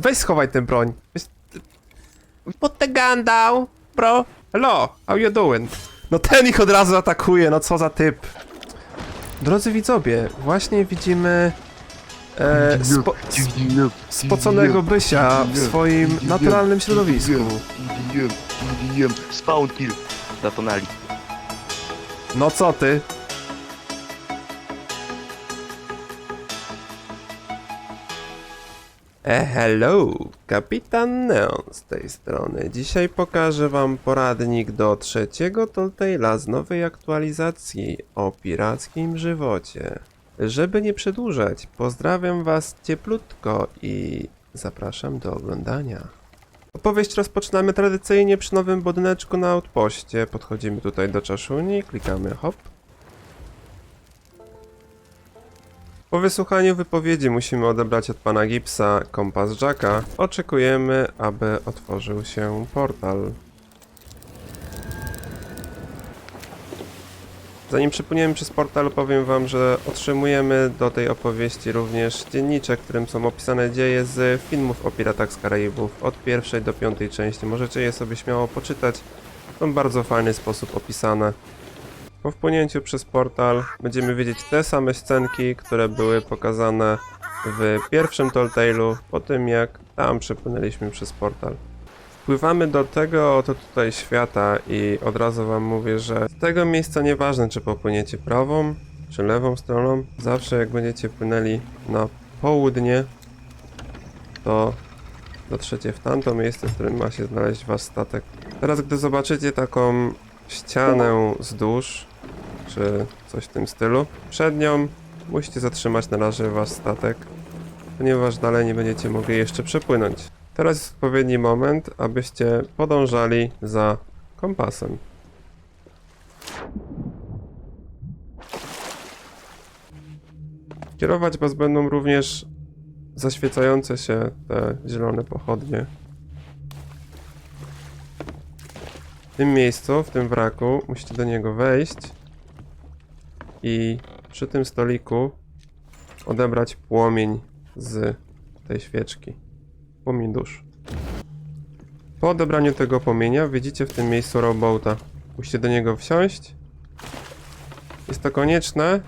Weź schowaj tę broń. Put the gun down, bro. Hello, how you doing? No ten ich od razu atakuje, no co za typ. Drodzy widzowie, właśnie widzimy e, spo, sp- spoconego bysia w swoim naturalnym środowisku. Spawn kill. Zatonali. No co ty? Hello, kapitan Neon z tej strony. Dzisiaj pokażę wam poradnik do trzeciego Telltale'a z nowej aktualizacji o pirackim żywocie. Żeby nie przedłużać, pozdrawiam was cieplutko i zapraszam do oglądania. Opowieść rozpoczynamy tradycyjnie przy nowym budyneczku na outpoście. Podchodzimy tutaj do czaszuni, klikamy hop. Po wysłuchaniu wypowiedzi musimy odebrać od pana Gipsa kompas Jacka. Oczekujemy, aby otworzył się portal. Zanim przepłyniemy przez portal, powiem wam, że otrzymujemy do tej opowieści również dzienniczek, w którym są opisane dzieje z filmów o piratach z Karaibów od pierwszej do piątej części. Możecie je sobie śmiało poczytać. Są bardzo fajny sposób opisane. Po wpłynięciu przez portal będziemy wiedzieć te same scenki, które były pokazane w pierwszym Telltale'u, po tym jak tam przepłynęliśmy przez portal. Wpływamy do tego oto tutaj świata i od razu wam mówię, że z tego miejsca nieważne czy popłyniecie prawą czy lewą stroną, zawsze jak będziecie płynęli na południe, to dotrzecie w tamto miejsce, w którym ma się znaleźć wasz statek. Teraz gdy zobaczycie taką ścianę wzdłuż, czy coś w tym stylu, przed nią musicie zatrzymać na razie wasz statek, ponieważ dalej nie będziecie mogli jeszcze przepłynąć. Teraz jest odpowiedni moment, abyście podążali za kompasem. Kierować was będą również zaświecające się te zielone pochodnie. W tym miejscu, w tym wraku, musicie do niego wejść i przy tym stoliku odebrać płomień z tej świeczki. Płomień dusz. Po odebraniu tego płomienia widzicie w tym miejscu rowboata. Musicie do niego wsiąść. Jest to konieczne,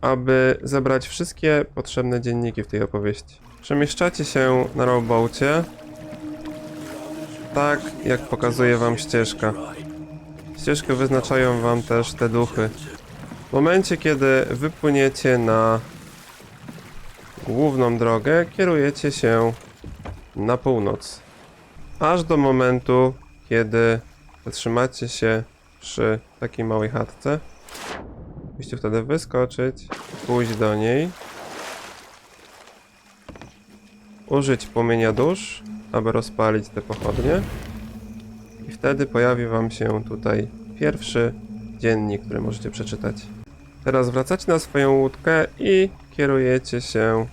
aby zebrać wszystkie potrzebne dzienniki w tej opowieści. Przemieszczacie się na rowboacie tak, jak pokazuje wam ścieżka. Ścieżkę wyznaczają wam też te duchy. Momencie, kiedy wypłyniecie na główną drogę, kierujecie się na północ. Aż do momentu, kiedy zatrzymacie się przy takiej małej chatce. Musicie wtedy wyskoczyć, pójść do niej, użyć płomienia dusz, aby rozpalić te pochodnie. I wtedy pojawi wam się tutaj pierwszy dziennik, który możecie przeczytać. Teraz wracacie na swoją łódkę i kierujecie się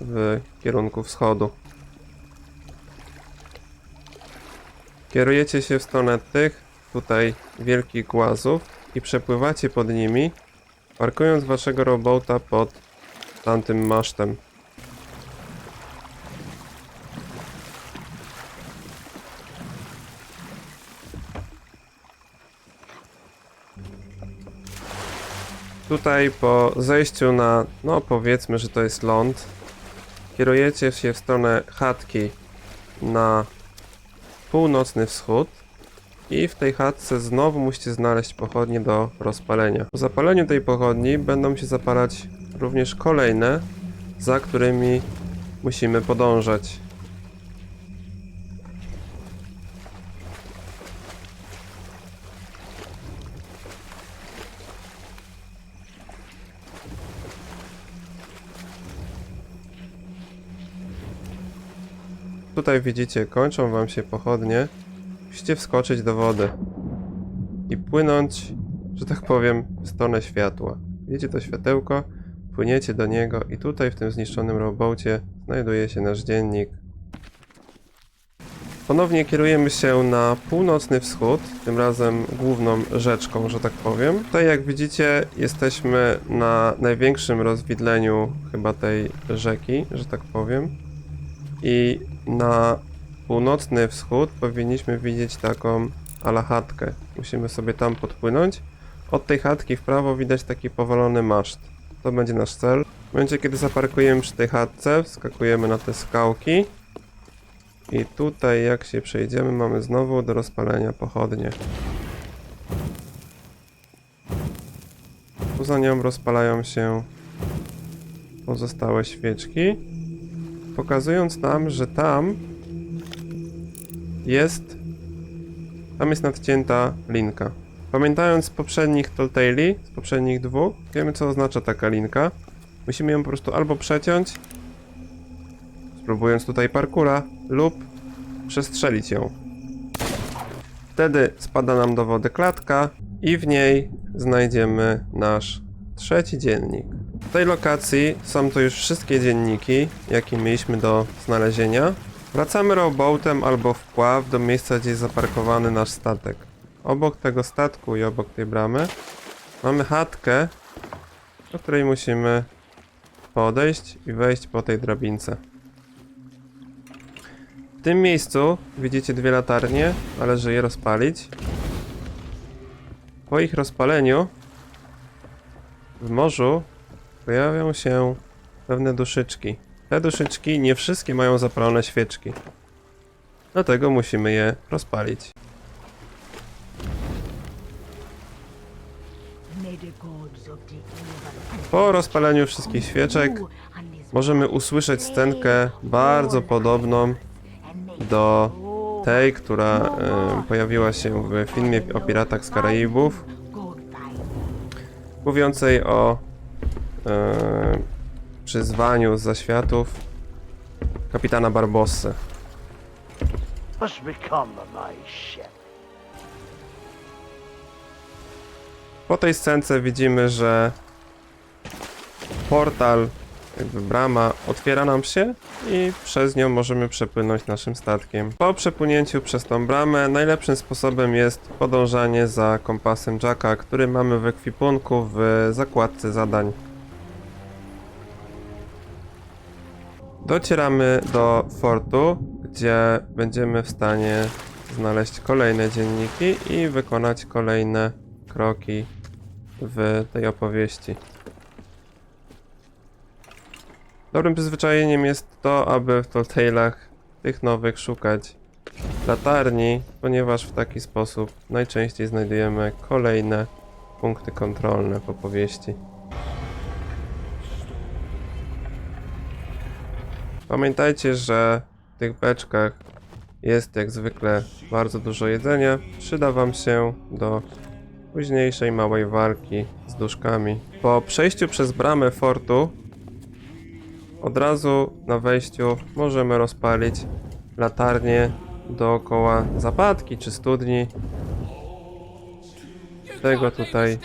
w kierunku wschodu. Kierujecie się w stronę tych tutaj wielkich głazów i przepływacie pod nimi, parkując waszego robota pod tamtym masztem. Tutaj po zejściu na, no powiedzmy, że to jest ląd, kierujecie się w stronę chatki na północny wschód i w tej chatce znowu musicie znaleźć pochodnie do rozpalenia. Po zapaleniu tej pochodni będą się zapalać również kolejne, za którymi musimy podążać. Tutaj widzicie, kończą wam się pochodnie. Musicie wskoczyć do wody i płynąć, że tak powiem, w stronę światła. Widzicie to światełko, płyniecie do niego i tutaj w tym zniszczonym roboucie znajduje się nasz dziennik. Ponownie kierujemy się na północny wschód, tym razem główną rzeczką, że tak powiem. Tutaj jak widzicie jesteśmy na największym rozwidleniu chyba tej rzeki, że tak powiem. I na północny wschód powinniśmy widzieć taką ala chatkę. Musimy sobie tam podpłynąć. Od tej chatki w prawo widać taki powalony maszt. To będzie nasz cel. W momencie, kiedy zaparkujemy przy tej chatce, wskakujemy na te skałki. I tutaj, jak się przejdziemy, mamy znowu do rozpalenia pochodnie. Poza nią rozpalają się pozostałe świeczki, pokazując nam, że tam jest tam jest nadcięta linka. Pamiętając z poprzednich Telltale'i, z poprzednich dwóch, wiemy co oznacza taka linka. Musimy ją po prostu albo przeciąć, spróbując tutaj parkura, lub przestrzelić ją. Wtedy spada nam do wody klatka i w niej znajdziemy nasz trzeci dziennik. W tej lokacji są to już wszystkie dzienniki, jakie mieliśmy do znalezienia. Wracamy rowboatem albo wpław do miejsca, gdzie jest zaparkowany nasz statek. Obok tego statku i obok tej bramy mamy chatkę, do której musimy podejść i wejść po tej drabince. W tym miejscu widzicie dwie latarnie, należy je rozpalić. Po ich rozpaleniu w morzu pojawią się pewne duszyczki. Te duszyczki nie wszystkie mają zapalone świeczki. Dlatego musimy je rozpalić. Po rozpaleniu wszystkich świeczek możemy usłyszeć scenkę bardzo podobną do tej, która e, pojawiła się w filmie o piratach z Karaibów, mówiącej o e, przyzwaniu z zaświatów kapitana Barbossy. What's become of my ship? Po tej scence widzimy, że portal, jakby brama, otwiera nam się i przez nią możemy przepłynąć naszym statkiem. Po przepłynięciu przez tą bramę najlepszym sposobem jest podążanie za kompasem Jacka, który mamy w ekwipunku w zakładce zadań. Docieramy do fortu, gdzie będziemy w stanie znaleźć kolejne dzienniki i wykonać kolejne kroki w tej opowieści. Dobrym przyzwyczajeniem jest to, aby w Telltale'ach tych nowych szukać latarni, ponieważ w taki sposób najczęściej znajdujemy kolejne punkty kontrolne w opowieści. Pamiętajcie, że w tych beczkach jest jak zwykle bardzo dużo jedzenia. Przyda Wam się do późniejszej małej walki z duszkami. Po przejściu przez bramę fortu od razu na wejściu możemy rozpalić latarnię dookoła zapadki czy studni tego tutaj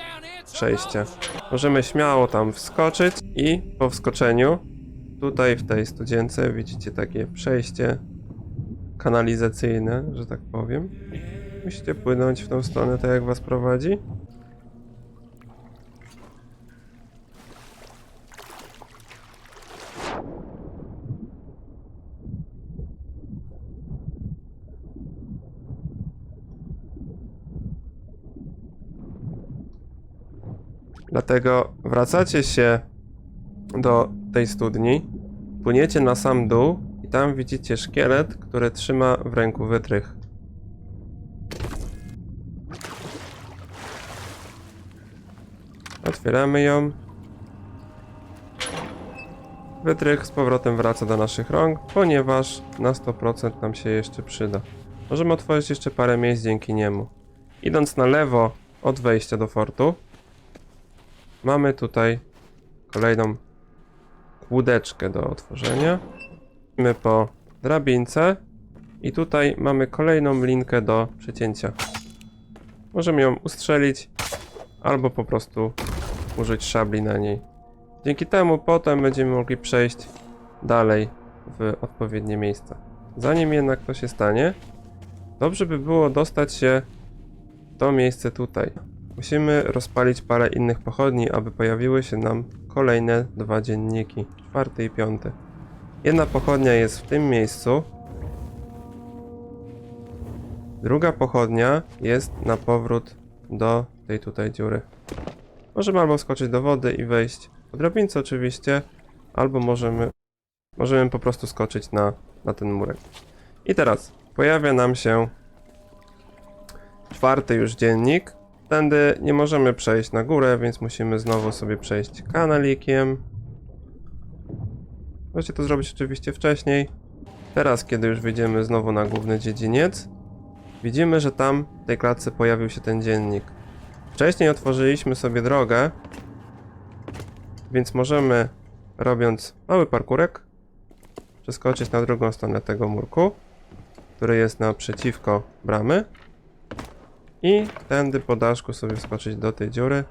przejścia. Możemy śmiało tam wskoczyć i po wskoczeniu tutaj w tej studzience widzicie takie przejście kanalizacyjne, że tak powiem. Musicie płynąć w tą stronę, tak jak was prowadzi. Dlatego wracacie się do tej studni, płyniecie na sam dół i tam widzicie szkielet, który trzyma w ręku wytrych. Otwieramy ją. Wytrych z powrotem wraca do naszych rąk, ponieważ na 100% nam się jeszcze przyda. Możemy otworzyć jeszcze parę miejsc dzięki niemu. Idąc na lewo od wejścia do fortu, mamy tutaj kolejną łódeczkę do otworzenia. Idziemy po drabince i tutaj mamy kolejną linkę do przecięcia. Możemy ją ustrzelić albo po prostu użyć szabli na niej. Dzięki temu potem będziemy mogli przejść dalej w odpowiednie miejsca. Zanim jednak to się stanie, dobrze by było dostać się w to miejsce tutaj. Musimy rozpalić parę innych pochodni, aby pojawiły się nam kolejne dwa dzienniki, czwarty i piąty. Jedna pochodnia jest w tym miejscu, Druga pochodnia jest na powrót do tej tutaj dziury. Możemy albo skoczyć do wody i wejść po drabince oczywiście, albo możemy, możemy po prostu skoczyć na, na ten murek. I teraz pojawia nam się czwarty już dziennik. Tędy nie możemy przejść na górę, więc musimy znowu sobie przejść kanalikiem. Możecie to zrobić oczywiście wcześniej. Teraz, kiedy już wyjdziemy znowu na główny dziedziniec, widzimy, że tam w tej klatce pojawił się ten dziennik. Wcześniej otworzyliśmy sobie drogę, więc możemy, robiąc mały parkurek, przeskoczyć na drugą stronę tego murku, który jest naprzeciwko bramy i tędy po daszku sobie wskoczyć do tej dziury.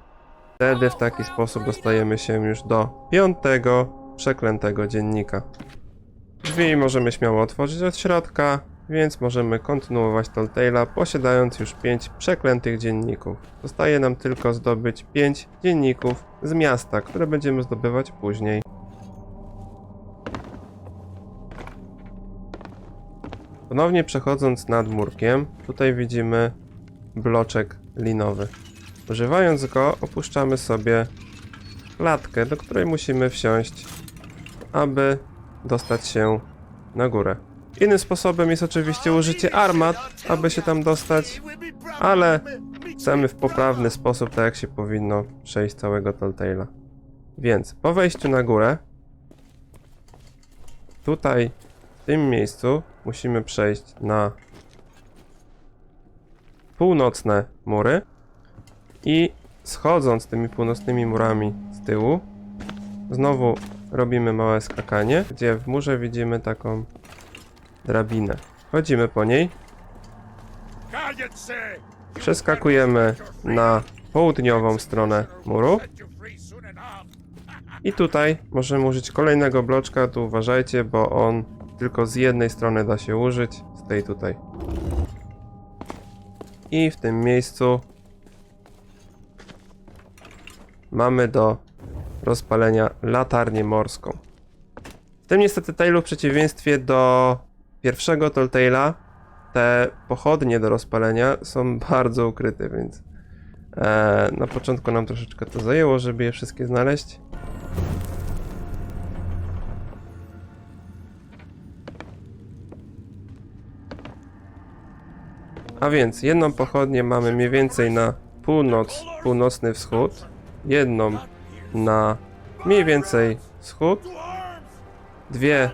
Wtedy w taki sposób dostajemy się już do piątego przeklętego dziennika. Drzwi możemy śmiało otworzyć od środka, więc możemy kontynuować Telltale'a posiadając już 5 przeklętych dzienników. Zostaje nam tylko zdobyć 5 dzienników z miasta, które będziemy zdobywać później. Ponownie przechodząc nad murkiem, tutaj widzimy bloczek linowy. Używając go, opuszczamy sobie klatkę, do której musimy wsiąść, aby dostać się na górę. Innym sposobem jest oczywiście użycie armat, aby się tam dostać, ale chcemy w poprawny sposób, tak jak się powinno, przejść całego Telltale'a. Więc po wejściu na górę, tutaj, w tym miejscu, musimy przejść na północne mury i schodząc tymi północnymi murami z tyłu, znowu robimy małe skakanie, gdzie w murze widzimy taką drabinę. Chodzimy po niej, przeskakujemy na południową stronę muru i tutaj możemy użyć kolejnego bloczka, tu uważajcie, bo on tylko z jednej strony da się użyć, z tej tutaj. I w tym miejscu mamy do rozpalenia latarnię morską. W tym niestety Tailu w przeciwieństwie do pierwszego Telltale'a te pochodnie do rozpalenia są bardzo ukryte, więc e, na początku nam troszeczkę to zajęło, żeby je wszystkie znaleźć. A więc jedną pochodnię mamy mniej więcej na północ, północny wschód, jedną na mniej więcej wschód, dwie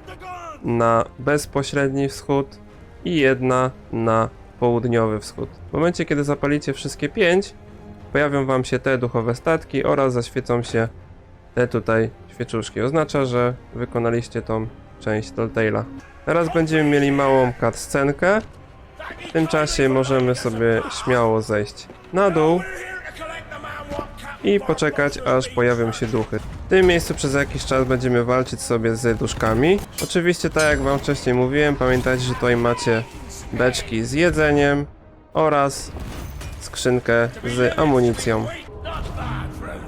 na bezpośredni wschód i jedna na południowy wschód. W momencie, kiedy zapalicie wszystkie pięć, pojawią wam się te duchowe statki oraz zaświecą się te tutaj świeczuszki. Oznacza, że wykonaliście tą część Telltale'a. Teraz będziemy mieli małą cutscenkę. W tym czasie możemy sobie śmiało zejść na dół i poczekać aż pojawią się duchy. W tym miejscu przez jakiś czas będziemy walczyć sobie z duszkami. Oczywiście tak jak wam wcześniej mówiłem, pamiętajcie, że tutaj macie beczki z jedzeniem oraz skrzynkę z amunicją.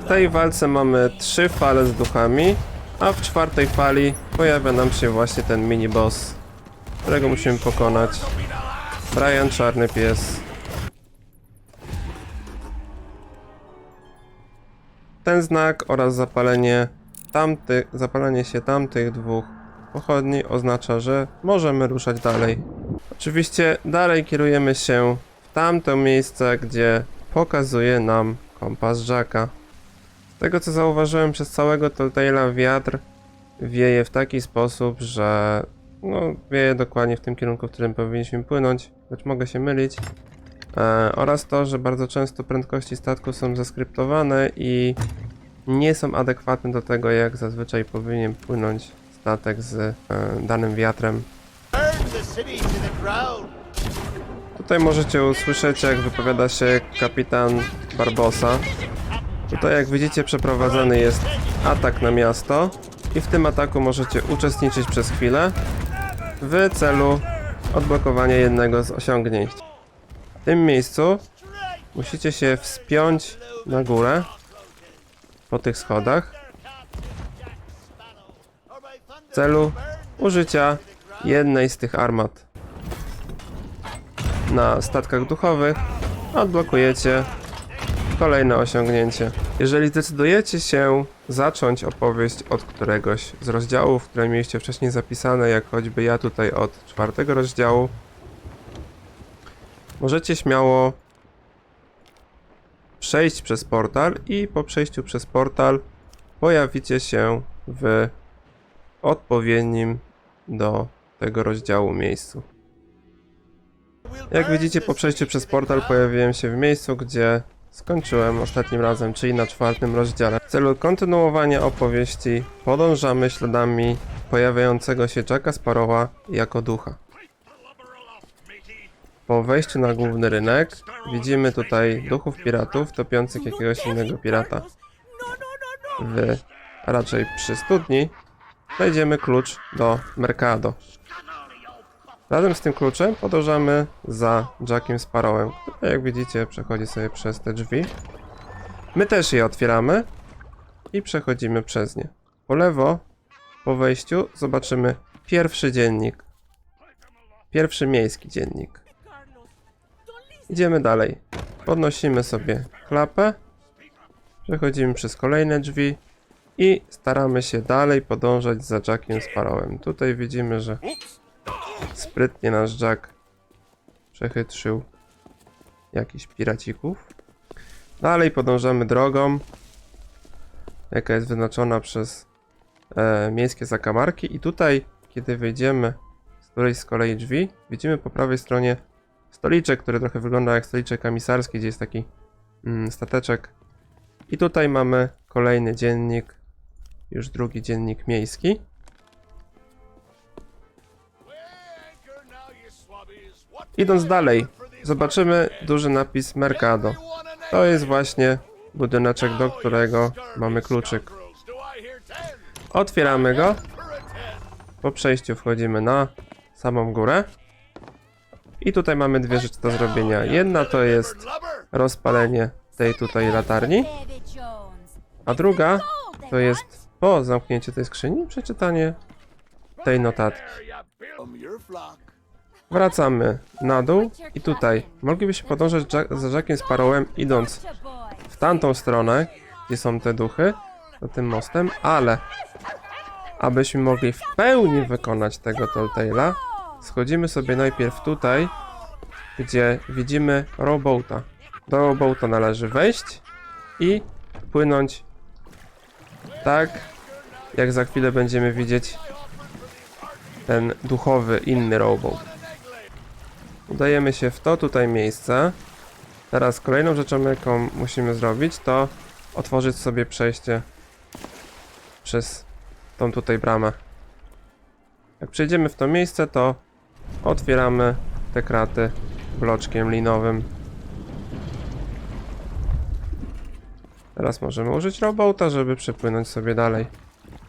W tej walce mamy trzy fale z duchami, a w czwartej fali pojawia nam się właśnie ten mini boss, którego musimy pokonać. Brian Czarny Pies. Ten znak oraz zapalenie tamty, zapalenie się tamtych dwóch pochodni oznacza, że możemy ruszać dalej. Oczywiście dalej kierujemy się w tamto miejsce, gdzie pokazuje nam kompas Jacka. Z tego co zauważyłem przez całego Telltale'a wiatr wieje w taki sposób, że no, wieje dokładnie w tym kierunku, w którym powinniśmy płynąć, lecz mogę się mylić. E, oraz to, że bardzo często prędkości statku są zaskryptowane i nie są adekwatne do tego, jak zazwyczaj powinien płynąć statek z e, danym wiatrem. Tutaj możecie usłyszeć, jak wypowiada się kapitan Barbosa. Tutaj, jak widzicie, przeprowadzany jest atak na miasto i w tym ataku możecie uczestniczyć przez chwilę w celu odblokowania jednego z osiągnięć. W tym miejscu musicie się wspiąć na górę po tych schodach w celu użycia jednej z tych armat. na statkach duchowych, odblokujecie kolejne osiągnięcie. Jeżeli zdecydujecie się zacząć opowieść od któregoś z rozdziałów, które mieliście wcześniej zapisane, jak choćby ja tutaj od czwartego rozdziału, możecie śmiało przejść przez portal i po przejściu przez portal pojawicie się w odpowiednim do tego rozdziału miejscu. Jak widzicie, po przejściu przez portal pojawiłem się w miejscu, gdzie skończyłem ostatnim razem, czyli na czwartym rozdziale. W celu kontynuowania opowieści podążamy śladami pojawiającego się Jacka Sparrowa jako ducha. Po wejściu na główny rynek widzimy tutaj duchów piratów topiących jakiegoś innego pirata. W, a raczej przy studni znajdziemy klucz do Mercado. Razem z tym kluczem podążamy za Jackiem Sparrowem, który jak widzicie przechodzi sobie przez te drzwi. My też je otwieramy i przechodzimy przez nie. Po lewo, po wejściu zobaczymy pierwszy dziennik. Pierwszy miejski dziennik. Idziemy dalej. Podnosimy sobie klapę. Przechodzimy przez kolejne drzwi. I staramy się dalej podążać za Jackiem Sparrowem. Tutaj widzimy, że sprytnie nasz Jack przechytrzył jakichś piracików. Dalej podążamy drogą, jaka jest wyznaczona przez e, miejskie zakamarki. I tutaj, kiedy wyjdziemy z którejś z kolei drzwi, widzimy po prawej stronie stoliczek, który trochę wygląda jak stoliczek komisarski, gdzie jest taki mm, stateczek. I tutaj mamy kolejny dziennik, już drugi dziennik miejski. Idąc dalej, zobaczymy duży napis Mercado. To jest właśnie budyneczek, do którego mamy kluczyk. Otwieramy go. Po przejściu wchodzimy na samą górę. I tutaj mamy dwie rzeczy do zrobienia. Jedna to jest rozpalenie tej tutaj latarni, a druga to jest po zamknięciu tej skrzyni przeczytanie tej notatki. Wracamy na dół i tutaj moglibyśmy podążać za Jackiem Sparrowem idąc w tamtą stronę, gdzie są te duchy, za tym mostem, ale abyśmy mogli w pełni wykonać tego Telltale'a, schodzimy sobie najpierw tutaj, gdzie widzimy rowboata. Do rowboata należy wejść i płynąć tak, jak za chwilę będziemy widzieć ten duchowy, inny rowboat. Udajemy się w to tutaj miejsce. Teraz kolejną rzeczą, jaką musimy zrobić, to otworzyć sobie przejście przez tą tutaj bramę. Jak przejdziemy w to miejsce, to otwieramy te kraty bloczkiem linowym. Teraz możemy użyć rowboata, żeby przepłynąć sobie dalej.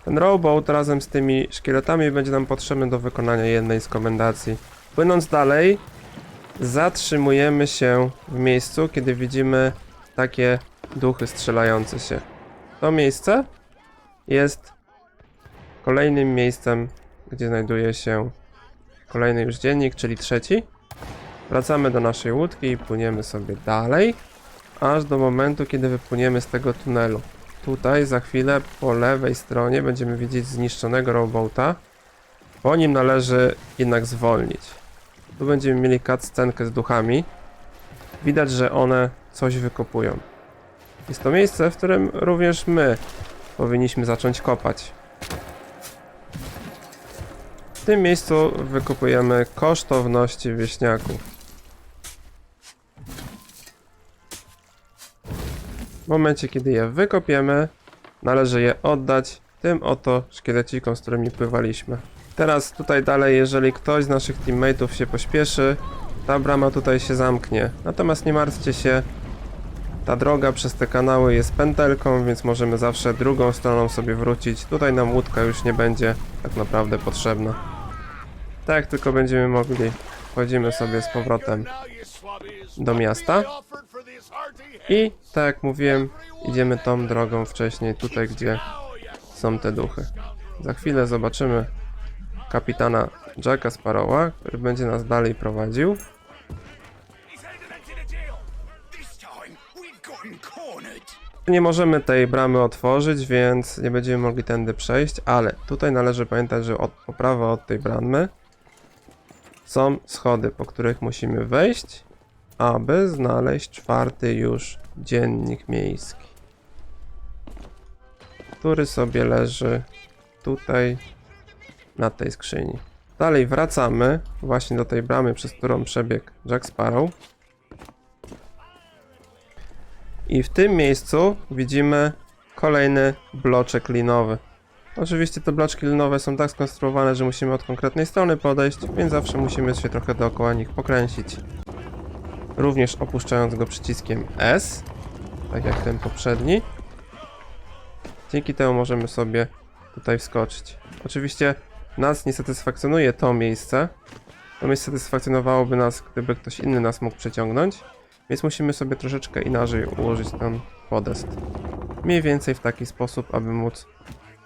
Ten rowboat razem z tymi szkieletami będzie nam potrzebny do wykonania jednej z komendacji. Płynąc dalej, zatrzymujemy się w miejscu, kiedy widzimy takie duchy strzelające się. To miejsce jest kolejnym miejscem, gdzie znajduje się kolejny już dziennik, czyli trzeci. Wracamy do naszej łódki i płyniemy sobie dalej, aż do momentu, kiedy wypłyniemy z tego tunelu. Tutaj za chwilę po lewej stronie będziemy widzieć zniszczonego rowboata. Po nim należy jednak zwolnić. Tu będziemy mieli cutscenkę z duchami. Widać, że one coś wykopują. Jest to miejsce, w którym również my powinniśmy zacząć kopać. W tym miejscu wykupujemy kosztowności wieśniaków. W momencie, kiedy je wykopiemy, należy je oddać tym oto szkielecikom, z którymi pływaliśmy. Teraz tutaj dalej, jeżeli ktoś z naszych teammateów się pośpieszy, ta brama tutaj się zamknie. Natomiast nie martwcie się, ta droga przez te kanały jest pętelką, więc możemy zawsze drugą stroną sobie wrócić. Tutaj nam łódka już nie będzie tak naprawdę potrzebna. Tak tylko będziemy mogli, wchodzimy sobie z powrotem do miasta. I tak jak mówiłem, idziemy tą drogą wcześniej, tutaj gdzie są te duchy. Za chwilę zobaczymy kapitana Jacka Sparrowa, który będzie nas dalej prowadził. Nie możemy tej bramy otworzyć, więc nie będziemy mogli tędy przejść, ale tutaj należy pamiętać, że od, po prawo od tej bramy są schody, po których musimy wejść, aby znaleźć czwarty już dziennik miejski, który sobie leży tutaj na tej skrzyni. Dalej wracamy właśnie do tej bramy, przez którą przebiegł Jack Sparrow. I w tym miejscu widzimy kolejny bloczek linowy. Oczywiście te bloczki linowe są tak skonstruowane, że musimy od konkretnej strony podejść, więc zawsze musimy się trochę dookoła nich pokręcić. Również opuszczając go przyciskiem S, tak jak ten poprzedni. Dzięki temu możemy sobie tutaj wskoczyć. Oczywiście nas nie satysfakcjonuje to miejsce. To miejsce satysfakcjonowałoby nas, gdyby ktoś inny nas mógł przeciągnąć. Więc musimy sobie troszeczkę inaczej ułożyć ten podest. Mniej więcej w taki sposób, aby móc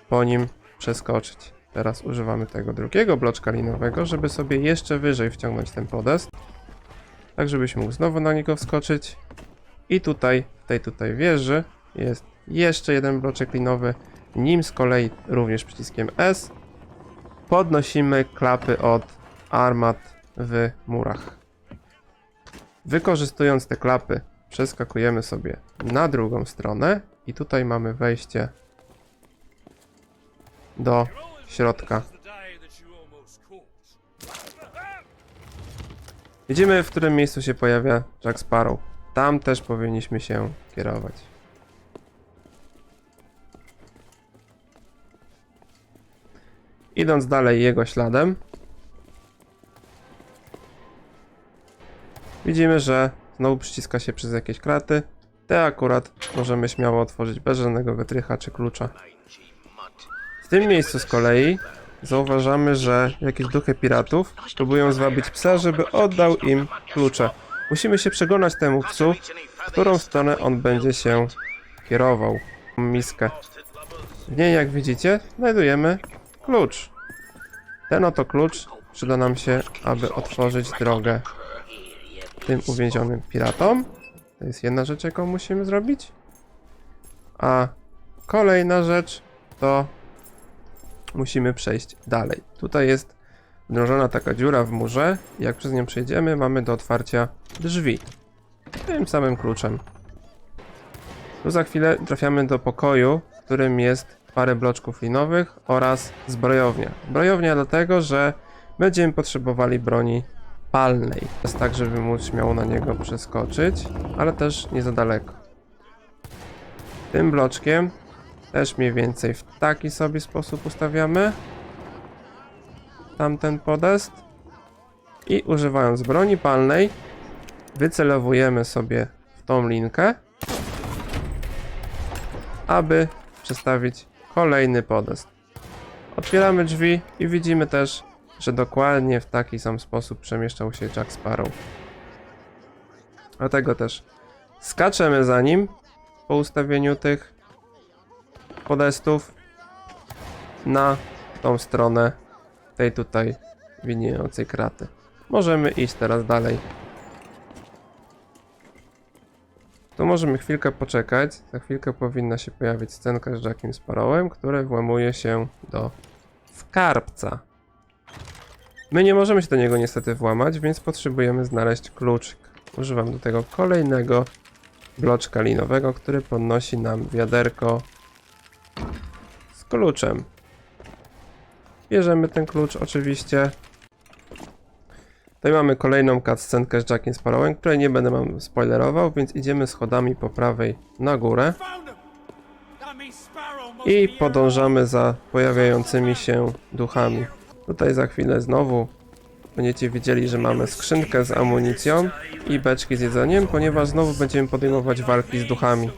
po nim przeskoczyć. Teraz używamy tego drugiego bloczka linowego, żeby sobie jeszcze wyżej wciągnąć ten podest. Tak, żebyś mógł znowu na niego wskoczyć. I tutaj, w tej tutaj wieży jest jeszcze jeden bloczek linowy. Nim z kolei również przyciskiem S podnosimy klapy od armat w murach. Wykorzystując te klapy, przeskakujemy sobie na drugą stronę i tutaj mamy wejście do środka. Widzimy, w którym miejscu się pojawia Jack Sparrow. Tam też powinniśmy się kierować. Idąc dalej jego śladem, Widzimy, że znowu przyciska się przez jakieś kraty. Te akurat możemy śmiało otworzyć bez żadnego wytrycha czy klucza. W tym miejscu z kolei zauważamy, że jakieś duchy piratów próbują zwabić psa, żeby oddał im klucze. Musimy się przeglądać temu psu, w którą stronę on będzie się kierował. Miskę. W niej, jak widzicie, znajdujemy klucz. Ten oto klucz przyda nam się, aby otworzyć drogę tym uwięzionym piratom. To jest jedna rzecz, jaką musimy zrobić. A kolejna rzecz to musimy przejść dalej. Tutaj jest wdrążona taka dziura w murze. Jak przez nią przejdziemy, mamy do otwarcia drzwi. Tym samym kluczem. Tu za chwilę trafiamy do pokoju, w którym jest parę bloczków linowych oraz zbrojownia. Zbrojownia dlatego, że będziemy potrzebowali broni palnej. Jest tak, żeby móc śmiało na niego przeskoczyć, ale też nie za daleko. Tym bloczkiem też mniej więcej w taki sobie sposób ustawiamy tamten podest i używając broni palnej wycelowujemy sobie w tą linkę, aby przestawić kolejny podest. Otwieramy drzwi i widzimy też że dokładnie w taki sam sposób przemieszczał się Jack Sparrow. Dlatego też skaczemy za nim po ustawieniu tych podestów na tą stronę tej tutaj widniejącej kraty. Możemy iść teraz dalej. Tu możemy chwilkę poczekać. Za chwilkę powinna się pojawić scenka z Jackiem Sparrowem, który włamuje się do skarbca. My nie możemy się do niego niestety włamać, więc potrzebujemy znaleźć kluczyk. Używam do tego kolejnego bloczka linowego, który podnosi nam wiaderko z kluczem. Bierzemy ten klucz oczywiście. Tutaj mamy kolejną cutscenkę z Jackiem Sparrowem, której nie będę wam spoilerował, więc idziemy schodami po prawej na górę i podążamy za pojawiającymi się duchami. Tutaj za chwilę znowu będziecie widzieli, że mamy skrzynkę z amunicją i beczki z jedzeniem, ponieważ znowu będziemy podejmować walki z duchami.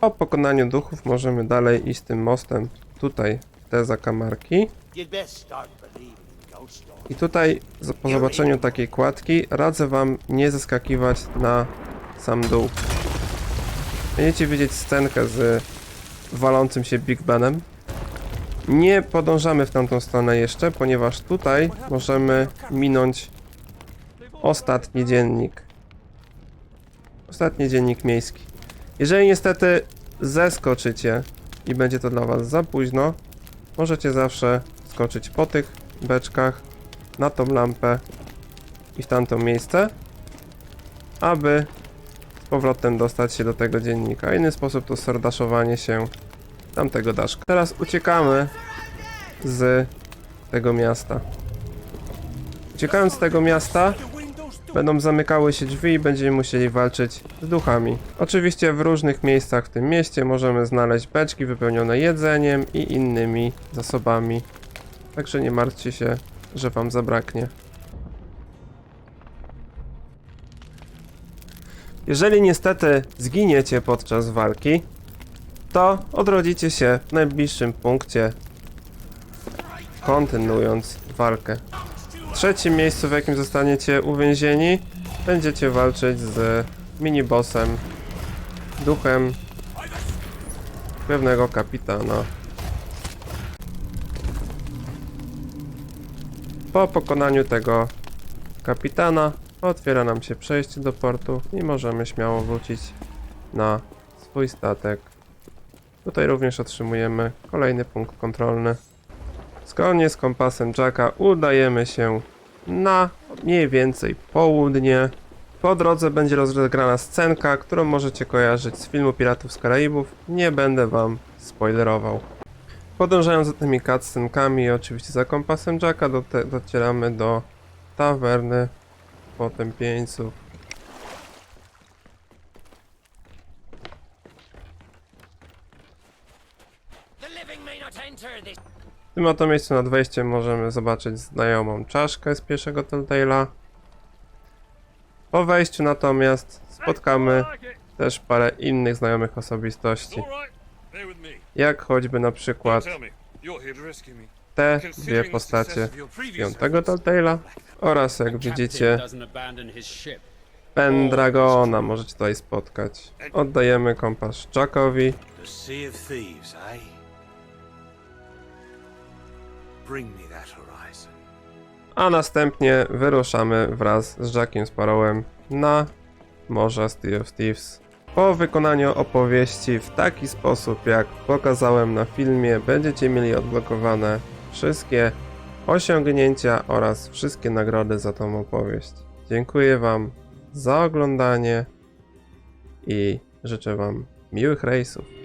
Po pokonaniu duchów możemy dalej iść tym mostem tutaj, w te zakamarki. I tutaj po zobaczeniu takiej kładki radzę wam nie zeskakiwać na sam dół. Będziecie widzieć scenkę z walącym się Big Benem. Nie podążamy w tamtą stronę jeszcze, ponieważ tutaj możemy minąć ostatni dziennik. Ostatni dziennik miejski. Jeżeli niestety zeskoczycie i będzie to dla Was za późno, możecie zawsze skoczyć po tych beczkach na tą lampę i w tamto miejsce, aby z powrotem dostać się do tego dziennika. Inny sposób to sordaszowanie się tamtego daszka. Teraz uciekamy z tego miasta. Uciekając z tego miasta, będą zamykały się drzwi i będziemy musieli walczyć z duchami. Oczywiście w różnych miejscach w tym mieście możemy znaleźć beczki wypełnione jedzeniem i innymi zasobami. Także nie martwcie się, że wam zabraknie. Jeżeli niestety zginiecie podczas walki, to odrodzicie się w najbliższym punkcie, kontynuując walkę. W trzecim miejscu, w jakim zostaniecie uwięzieni, będziecie walczyć z minibossem, duchem pewnego kapitana. Po pokonaniu tego kapitana otwiera nam się przejście do portu i możemy śmiało wrócić na swój statek. Tutaj również otrzymujemy kolejny punkt kontrolny. Zgodnie z kompasem Jacka udajemy się na mniej więcej południe. Po drodze będzie rozegrana scenka, którą możecie kojarzyć z filmu Piratów z Karaibów. Nie będę wam spoilerował. Podążając za tymi cutscenkami i oczywiście za kompasem Jacka docieramy do tawerny potępieńców. W tym oto miejscu nad wejściem możemy zobaczyć znajomą czaszkę z pierwszego Telltale'a. Po wejściu natomiast spotkamy też parę innych znajomych osobistości, Jak choćby na przykład te dwie postacie piątego Telltale'a oraz jak widzicie. Pendragona możecie tutaj spotkać. Oddajemy kompas Jackowi. Eh? A następnie wyruszamy wraz z Jackiem Sparrowem na Morze Sea of Thieves. Po wykonaniu opowieści w taki sposób, jak pokazałem na filmie, będziecie mieli odblokowane wszystkie osiągnięcia oraz wszystkie nagrody za tą opowieść. Dziękuję Wam za oglądanie i życzę Wam miłych rejsów.